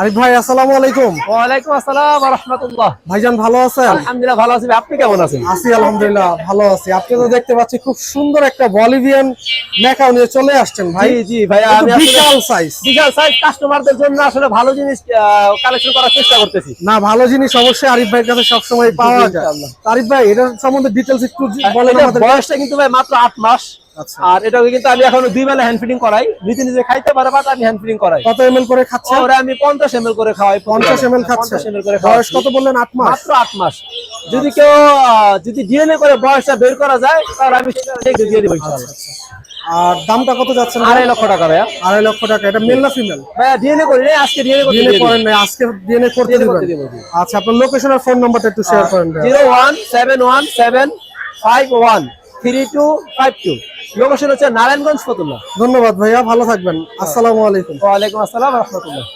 আরিফ ভাই আসসালামু আলাইকুম। ওয়ালাইকুম আসসালাম রহমতুল্লাহ ভাইজান ভালো আছেন? আলহামদুলিল্লাহ ভালো আছি আপনি কেমন আছেন? আছি আলহামদুলিল্লাহ ভালো আছি। আপনি তো দেখতে পাচ্ছি খুব সুন্দর একটা বলিভিয়ান মেকাও নিয়ে চলে আসছেন ভাই। জি জি ভাইয়া আমি বিশাল সাইজ বিশাল সাইজ কাস্টমারদের জন্য আসলে ভালো জিনিস কালেকশন করার চেষ্টা করতেছি। না ভালো জিনিস অবশ্যই আরিফ ভাইয়ের কাছে সবসময় পাওয়া যায়। আরিফ ভাই এটার সম্বন্ধে ডিটেলস একটু বলেন আমাদের। বয়সটা কিন্তু ভাই মাত্র আট মাস। আচ্ছা। আর এটা কিন্তু আমি এখন দুই বেলা হ্যান্ড ফিডিং করাই। নিজে নিজে খাইতে পারে বাট আমি হ্যান্ড ফিডিং করাই। কত এমএল করে খাচ্ছে ওরা আমি 50 এমএল করে খাওয়াই 50 এমএল খাচ্ছে 50 এমএল করে বয়স কত বললেন? আট মাস? মাত্র 8 মাস। যদি কেউ যদি ডিএনএ করে বয়সটা বের করা যায় তাহলে আমি সেটা দিয়ে দেব আচ্ছা, আচ্ছা। আর দামটা কত যাচ্ছে? আড়াই লক্ষ টাকা ভাইয়া। আড়াই লক্ষ টাকা। এটা মেল না ফিমেল ভাইয়া ডিএনএ করি নাই আজকে ডিএনএ করতে ডিএনএ করেন নাই আজকে ডিএনএ করতে দিবেন। আচ্ছা আপনার লোকেশন আর ফোন নাম্বারটা একটু শেয়ার করেন 0171751 three two five two. Location হচ্ছে নারায়ণগঞ্জ ফতুল্লাহ ধন্যবাদ ভাইয়া ভালো থাকবেন। আসসালামু আলাইকুম। ওয়ালাইকুম আসসালাম রহমতুল্লাহ।